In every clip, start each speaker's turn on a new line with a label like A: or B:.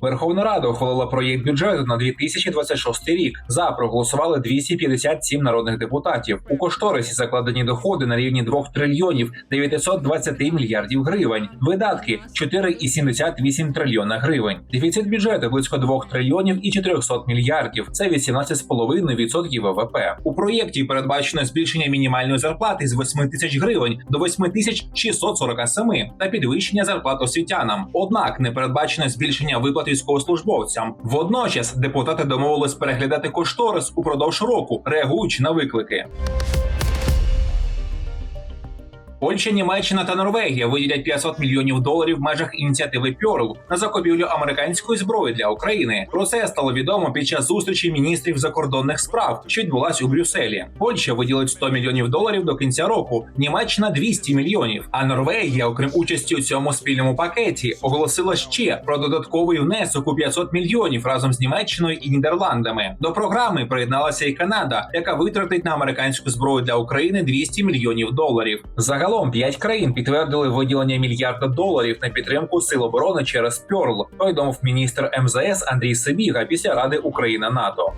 A: Верховна Рада ухвалила проєкт бюджету на 2026 рік. За проголосували 257 народних депутатів. У кошторисі закладені доходи на рівні 2 трильйонів 920 мільярдів гривень. Видатки 4,78 трильйона гривень. Дефіцит бюджету близько 2 трильйонів і 400 мільярдів. Це 18,5% ВВП. У проєкті передбачено збільшення мінімальної зарплати з 8 тисяч гривень до 8 тисяч 647 та підвищення зарплат освітянам. Однак не передбачено збільшення виплат військовослужбовцям. Водночас депутати домовились переглядати кошторис упродовж року, реагуючи на виклики. Польща, Німеччина та Норвегія виділять 500 мільйонів доларів в межах ініціативи Пьорл на закупівлю американської зброї для України. Про це стало відомо під час зустрічі міністрів закордонних справ, що відбулась у Брюсселі. Польща виділить 100 мільйонів доларів до кінця року, Німеччина 200 мільйонів. А Норвегія, окрім участі у цьому спільному пакеті, оголосила ще про додатковий внесок у 500 мільйонів разом з Німеччиною і Нідерландами. До програми приєдналася і Канада, яка витратить на американську зброю для України 200 мільйонів доларів. Загалом п'ять країн підтвердили виділення мільярда доларів на підтримку сил оборони через Пьорл. Повідомив міністр МЗС Андрій Сибіга після Ради Україна НАТО.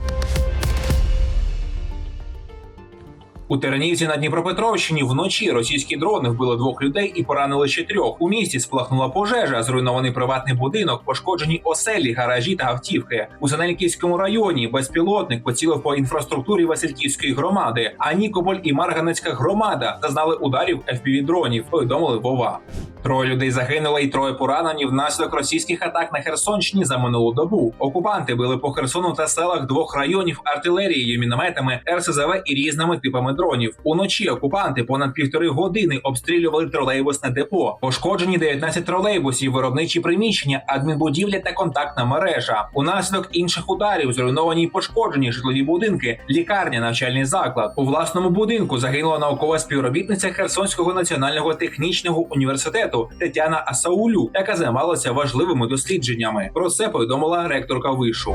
A: У Тернівці на Дніпропетровщині вночі російські дрони вбили двох людей і поранили ще трьох. У місті спалахнула пожежа, зруйнований приватний будинок, пошкоджені оселі, гаражі та автівки. У Занельківському районі безпілотник поцілив по інфраструктурі Васильківської громади. А Нікополь і Марганецька громада зазнали ударів fpv дронів. Повідомили Вова. Троє людей загинули і троє поранені внаслідок російських атак на Херсонщині за минулу добу. Окупанти били по Херсону та селах двох районів артилерією, мінометами, РСЗВ і різними типами дронів. Уночі окупанти понад півтори години обстрілювали тролейбусне депо. Пошкоджені 19 тролейбусів, виробничі приміщення, адмінбудівля та контактна мережа. Унаслідок інших ударів зруйновані й пошкоджені житлові будинки, лікарня, навчальний заклад. У власному будинку загинула наукова співробітниця Херсонського національного технічного університету Тетяна Асаулю, яка займалася важливими дослідженнями. Про це повідомила ректорка вишу.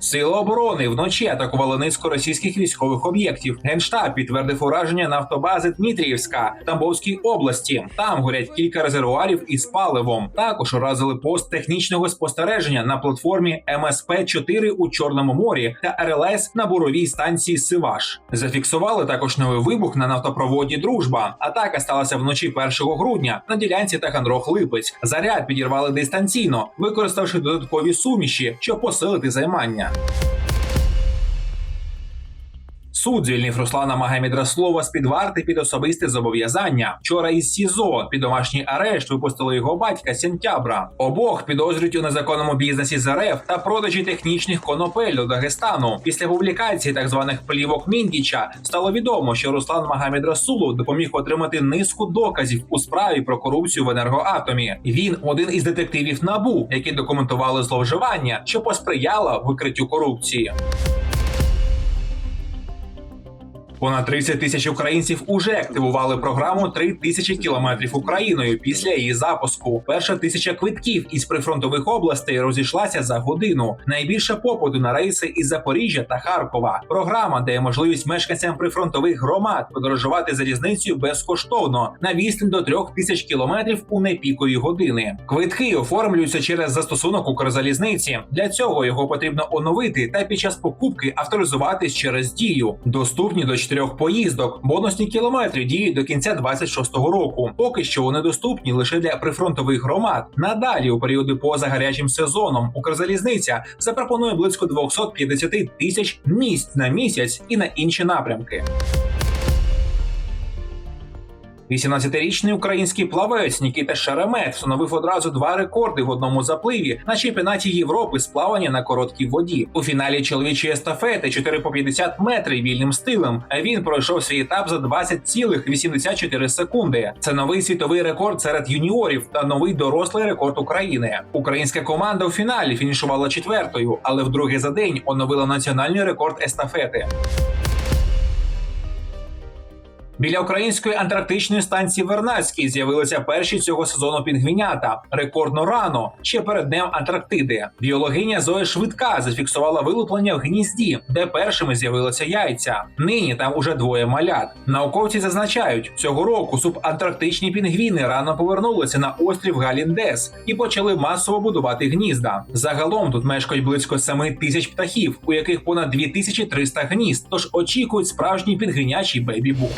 A: Сили оборони вночі атакували низку російських військових об'єктів. Генштаб підтвердив ураження нафтобази Дмитріївська Тамбовській області. Там горять кілька резервуарів із паливом. Також уразили пост технічного спостереження на платформі МСП 4 у Чорному морі та РЛС на буровій станції Сиваш. Зафіксували також новий вибух на нафтопроводі Дружба. Атака сталася вночі 1 грудня на ділянці Таганрог Липець. Заряд підірвали дистанційно, використавши додаткові суміші, щоб посилити займання. yeah. Суд звільнив Руслана Магомедраслова з під варти під особисте зобов'язання. Вчора із СІЗО під домашній арешт випустили його батька Сентябра. Обох підозрюють у незаконному бізнесі з РФ та продажі технічних конопель до Дагестану. Після публікації так званих плівок Міндіча стало відомо, що Руслан Магомедрасулов допоміг отримати низку доказів у справі про корупцію в енергоатомі. Він один із детективів набу, які документували зловживання, що посприяло викриттю корупції. Понад 30 тисяч українців уже активували програму «3 тисячі кілометрів Україною після її запуску. Перша тисяча квитків із прифронтових областей розійшлася за годину. Найбільше попиту на рейси із Запоріжжя та Харкова. Програма дає можливість мешканцям прифронтових громад подорожувати залізницею безкоштовно на відстань до 3 тисяч кілометрів у непікові години. Квитки оформлюються через застосунок Укрзалізниці. Для цього його потрібно оновити та під час покупки авторизуватись через дію. Доступні до чотирьох поїздок. Бонусні кілометри діють до кінця 26-го року. Поки що вони доступні лише для прифронтових громад. Надалі, у періоди поза гарячим сезоном, Укрзалізниця запропонує близько 250 тисяч місць на місяць і на інші напрямки. 18-річний український плавець Нікіта Шеремет встановив одразу два рекорди в одному запливі на чемпіонаті Європи з плавання на короткій воді. У фіналі чоловічої естафети 4 по 50 метрів вільним стилем. Він пройшов свій етап за 20,84 секунди. Це новий світовий рекорд серед юніорів та новий дорослий рекорд України. Українська команда у фіналі фінішувала четвертою, але вдруге за день оновила національний рекорд естафети. Біля української антарктичної станції Вернадський з'явилися перші цього сезону пінгвінята рекордно рано, ще перед днем Антарктиди. Біологиня Зоя Швидка зафіксувала вилуплення в гнізді, де першими з'явилися яйця. Нині там уже двоє малят. Науковці зазначають, цього року субантарктичні пінгвіни рано повернулися на острів Галіндес і почали масово будувати гнізда. Загалом тут мешкають близько 7 тисяч птахів, у яких понад 2300 гнізд. Тож очікують справжній пінгвінячий бейбі-бум.